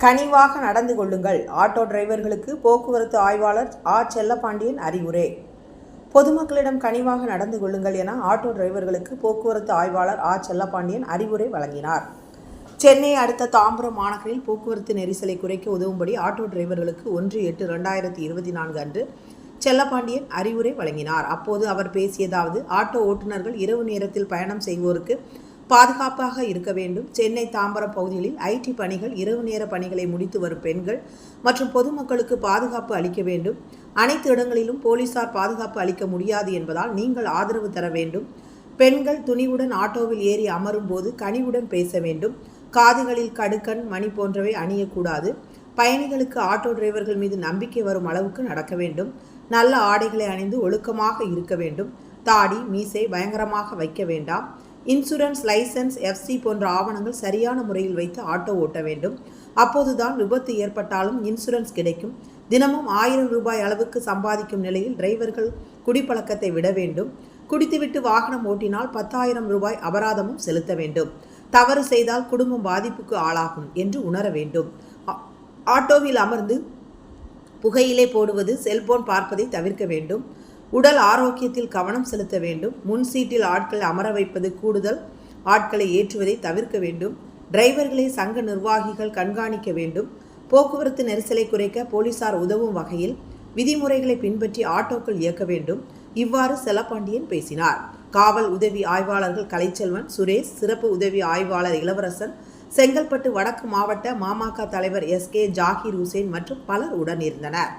கனிவாக நடந்து கொள்ளுங்கள். ஆட்டோ டிரைவர்களுக்கு போக்குவரத்து ஆய்வாளர் ஆ. செல்லப்பாண்டியன் அறிவுரை. பொதுமக்களிடம் கனிவாக நடந்து கொள்ளுங்கள் என ஆட்டோ டிரைவர்களுக்கு போக்குவரத்து ஆய்வாளர் ஆ. செல்லப்பாண்டியன் அறிவுரை வழங்கினார். சென்னை அடுத்த தாம்பரம் மாநகரில் போக்குவரத்து நெரிசலை குறைக்க உதவும்படி ஆட்டோ டிரைவர்களுக்கு ஒன்று எட்டு ரெண்டாயிரத்தி இருபத்தி நான்கு அன்று செல்லப்பாண்டியன் அறிவுரை வழங்கினார். அப்போது அவர் பேசியதாவது ஆட்டோ ஓட்டுநர்கள் இரவு நேரத்தில் பயணம் செய்வோருக்கு பாதுகாப்பாக இருக்க வேண்டும். சென்னை தாம்பரம் பகுதிகளில் ஐடி பணிகள் இரவு நேர பணிகளை முடித்து வரும் பெண்கள் மற்றும் பொதுமக்களுக்கு பாதுகாப்பு அளிக்க வேண்டும். அனைத்து இடங்களிலும் போலீசார் பாதுகாப்பு அளிக்க முடியாது என்பதால் நீங்கள் ஆதரவு தர வேண்டும். பெண்கள் துணிவுடன் ஆட்டோவில் ஏறி அமரும் போது கனிவுடன் பேச வேண்டும். காதுகளில் கடுக்கன் மணி போன்றவை அணியக்கூடாது. பயணிகளுக்கு ஆட்டோ டிரைவர்கள் மீது நம்பிக்கை வரும் அளவுக்கு நடக்க வேண்டும். நல்ல ஆடைகளை அணிந்து ஒழுக்கமாக இருக்க வேண்டும். தாடி மீசை பயங்கரமாக வைக்க வேண்டாம். இன்சூரன்ஸ் லைசன்ஸ் எஃப்சி போன்ற ஆவணங்கள் சரியான முறையில் வைத்து ஆட்டோ ஓட்ட வேண்டும். அப்போதுதான் விபத்து ஏற்பட்டாலும் இன்சூரன்ஸ் கிடைக்கும். தினமும் ஆயிரம் ரூபாய் அளவுக்கு சம்பாதிக்கும் நிலையில் டிரைவர்கள் குடிப்பழக்கத்தை விட வேண்டும். குடித்துவிட்டு வாகனம் ஓட்டினால் பத்தாயிரம் ரூபாய் அபராதமும் செலுத்த வேண்டும். தவறு செய்தால் குடும்பம் பாதிப்புக்கு ஆளாகும் என்று உணர வேண்டும். ஆட்டோவில் அமர்ந்து புகையிலே போடுவது செல்போன் பார்ப்பதை தவிர்க்க வேண்டும். உடல் ஆரோக்கியத்தில் கவனம் செலுத்த வேண்டும். முன் சீட்டில் ஆட்களை அமர வைப்பது கூடுதல். ஆட்களை ஏற்றுவதை தவிர்க்க வேண்டும். டிரைவர்களை சங்க நிர்வாகிகள் கண்காணிக்க வேண்டும். போக்குவரத்து நெரிசலை குறைக்க போலீசார் உதவும் வகையில் விதிமுறைகளை பின்பற்றி ஆட்டோக்கள் இயக்க வேண்டும். இவ்வாறு செல்லப்பாண்டியன் பேசினார். காவல் உதவி ஆய்வாளர்கள் கலைச்செல்வன் சுரேஷ் சிறப்பு உதவி ஆய்வாளர் இளவரசன் செங்கல்பட்டு வடக்கு மாவட்ட மாமக தலைவர் எஸ் கே ஜாகிர் ஹுசேன் மற்றும் பலர் உடனிருந்தனர்.